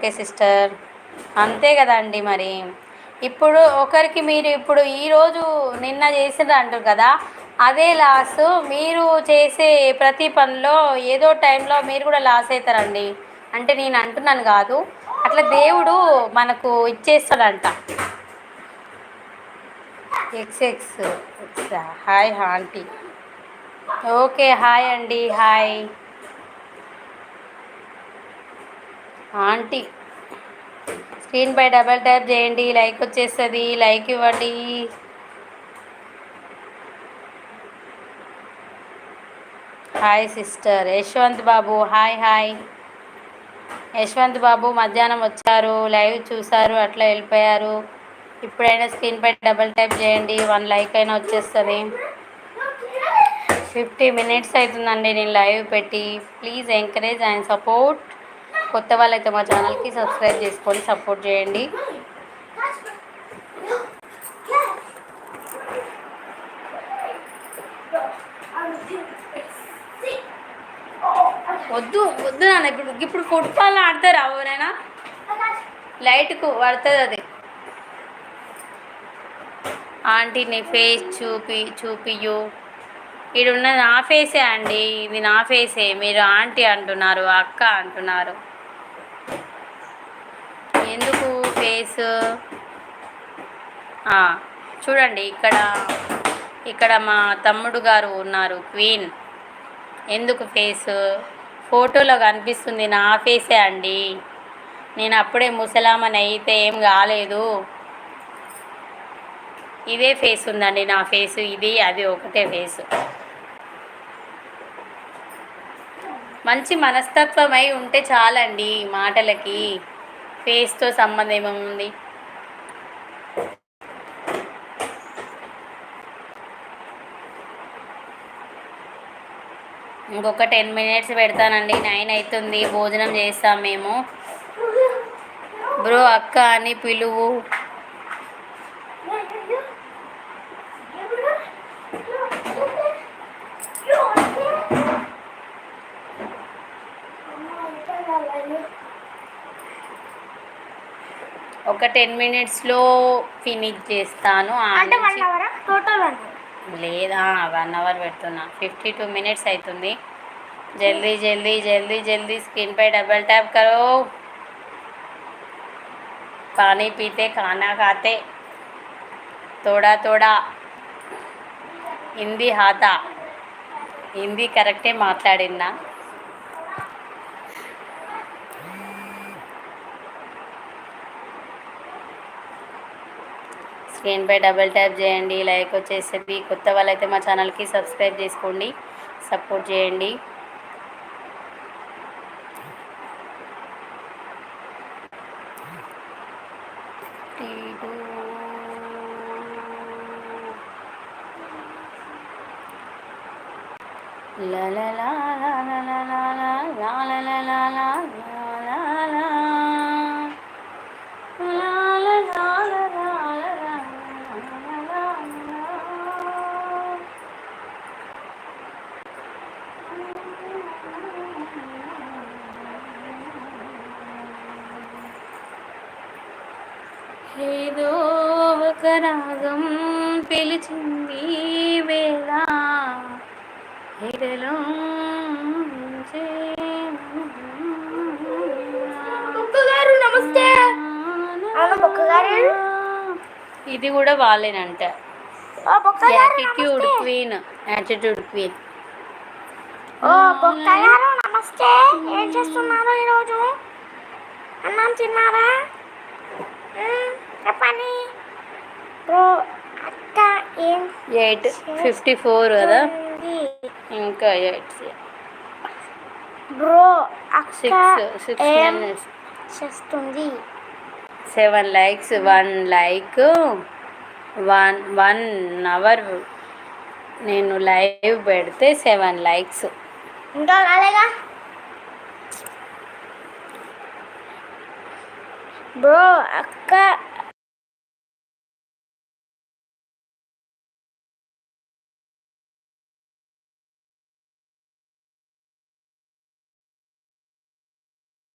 Okay sister. అంతే కదండి మరి. ఇప్పుడు ఒకరికి మీరు ఇప్పుడు ఈరోజు నిన్న చేసిండ్రు అంటారు కదా అదే లాస్ మీరు చేసే ప్రతి పనిలో ఏదో టైంలో మీరు కూడా లాస్ అవుతారండి అంటే నేను అంటున్నాను కాదు అట్లా దేవుడు మనకు ఇచ్చేస్తాడంట. X X hi aunty. Okay hi అండి హాయ్. ఆంటీ స్క్రీన్ పై డబల్ ట్యాప్ చేయండి లైక్ వచ్చేస్తుంది లైక్ ఇవ్వండి. Hi sister Yashwant Babu hi hi. Yashwant Babu మధ్యాహ్నం వచ్చారు లైవ్ చూసారు అట్లా వెళ్ళిపోయారు. ఇప్పుడైనా స్క్రీన్ పై డబల్ ట్యాప్ చేయండి వన్ లైక్ అయినా వచ్చేస్తుంది. ఫిఫ్టీ మినిట్స్ అవుతుందండి నేను లైవ్ పెట్టి. Please encourage and support. కొత్త వాళ్ళైతే మా ఛానల్కి సబ్స్క్రైబ్ చేసుకొని సపోర్ట్ చేయండి. వద్దు వద్దు నాన్న ఇప్పుడు ఇప్పుడు ఫుట్బాల్ ఆడతారా ఎవరైనా లైట్కు పడుతుంది అది. ఆంటీని ఫేస్ చూపి చూపియు ఈడున్న నా ఫేసే అండి ఇది నా ఫేసే. మీరు ఆంటీ అంటున్నారు అక్క అంటున్నారు. ఎందుకు ఫేస్ చూడండి ఇక్కడ ఇక్కడ మా తమ్ముడు గారు ఉన్నారు క్వీన్ ఎందుకు ఫేస్ ఫోటోలో కనిపిస్తుంది నా ఫేసే అండి. నేను అప్పుడే ముసలామని అయితే ఏం కాలేదు. ఇదే ఫేస్ ఉందండి నా ఫేస్ ఇది అది ఒకటే ఫేస్ మంచి మనస్తత్వమై ఉంటే చాలండి మాటలకి. ఫేస్తో సంబంధం ఏముంది ఇంకొక టెన్ మినిట్స్ పెడతానండి. నైన్ అవుతుంది భోజనం చేస్తాం మేము. బ్రో అక్క అని పిలువు. ఒక టెన్ మినిట్స్లో ఫినిష్ చేస్తాను. లేదా వన్ అవర్ పెడుతున్నా. ఫిఫ్టీ టూ మినిట్స్ అవుతుంది జల్దీ జల్దీ జల్దీ జల్దీ స్క్రీన్ పై డబల్ ట్యాప్ కరో. పానీ పీతే ఖానా ఖాతే తోడా తోడా. హిందీ హాతా. హిందీ కరెక్టే మాట్లాడిందా? స్క్రీన్ పై డబల్ ట్యాప్ చేయండి లైక్ వచ్చేసేది కొత్త వాళ్ళైతే మా ఛానల్కి సబ్స్క్రైబ్ చేసుకోండి సపోర్ట్ చేయండి. లా లా. ఏదో ఒక రాగం పిలిచింది వేళ. ఎడలో గారు నమస్తే. ఇది కూడా వాళ్ళేనంట. యాటిట్యూడ్ క్వీన్ యాటిట్యూడ్ క్వీన్ ఓ నమస్తే. ఏం చేస్తున్నారు ఈరోజు? అన్నం తిన్నారా? చెప్పండి బ్రో అక్క ఏం ఎయిట్ ఫిఫ్టీ ఫోర్ కదా? ఇంకా ఎయిట్ బ్రో సిక్స్ సిక్స్ చేస్తుంది seven likes one like one one hour నేను లైవ్ పెడితే సెవెన్ లైక్స్ ఇంకా కాలేగా బ్రో అక్క